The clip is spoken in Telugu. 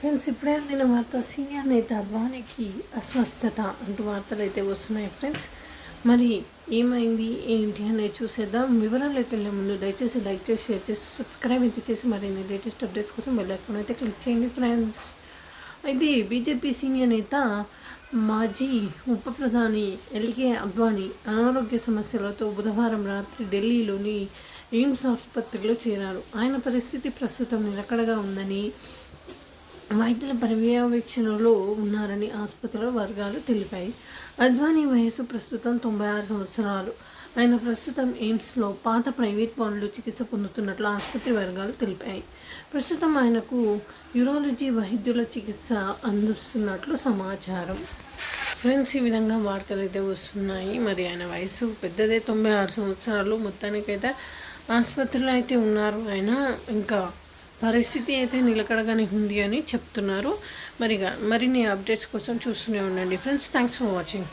ఫ్రెండ్స్ ఇప్పుడే నేను వార్త సీనియర్ నేత అద్వానికి అస్వస్థత అంటూ వార్తలు అయితే వస్తున్నాయి ఫ్రెండ్స్. మరి ఏమైంది ఏంటి అనేది చూసేద్దాం. వివరాల్లోకి వెళ్ళే ముందు దయచేసి లైక్ చేసి షేర్ చేసి సబ్స్క్రైబ్ అయితే చేసి మరిన్ని లేటెస్ట్ అప్డేట్స్ కోసం బెల్ ఐకాన్ అయితే క్లిక్ చేయండి ఫ్రెండ్స్. అయితే బీజేపీ సీనియర్ నేత మాజీ ఉప ప్రధాని ఎల్కే అద్వానీ అనారోగ్య సమస్యలతో బుధవారం రాత్రి ఢిల్లీలోని ఎయిమ్స్ ఆసుపత్రిలో చేరారు. ఆయన పరిస్థితి ప్రస్తుతం నిలకడగా ఉందని వైద్యుల పర్యవేక్షణలో ఉన్నారని ఆసుపత్రుల వర్గాలు తెలిపాయి. అద్వానీ వయసు ప్రస్తుతం తొంభై ఆరు సంవత్సరాలు. ఆయన ప్రస్తుతం ఎయిమ్స్లో పాత ప్రైవేట్ పనులు చికిత్స పొందుతున్నట్లు ఆసుపత్రి వర్గాలు తెలిపాయి. ప్రస్తుతం ఆయనకు యూరాలజీ వైద్యుల చికిత్స అందిస్తున్నట్లు సమాచారం. ఫ్రెండ్స్ ఈ విధంగా వార్తలు అయితే వస్తున్నాయి. మరి ఆయన వయసు పెద్దదే తొంభై ఆరు సంవత్సరాలు. మొత్తానికైతే ఆసుపత్రిలో అయితే ఉన్నారు ఆయన. ఇంకా పరిస్థితి అయితే నిలకడగానే ఉంది అని చెప్తున్నారు. మరిగా మరిన్ని అప్డేట్స్ కోసం చూస్తూనే ఉండండి. Friends thanks for watching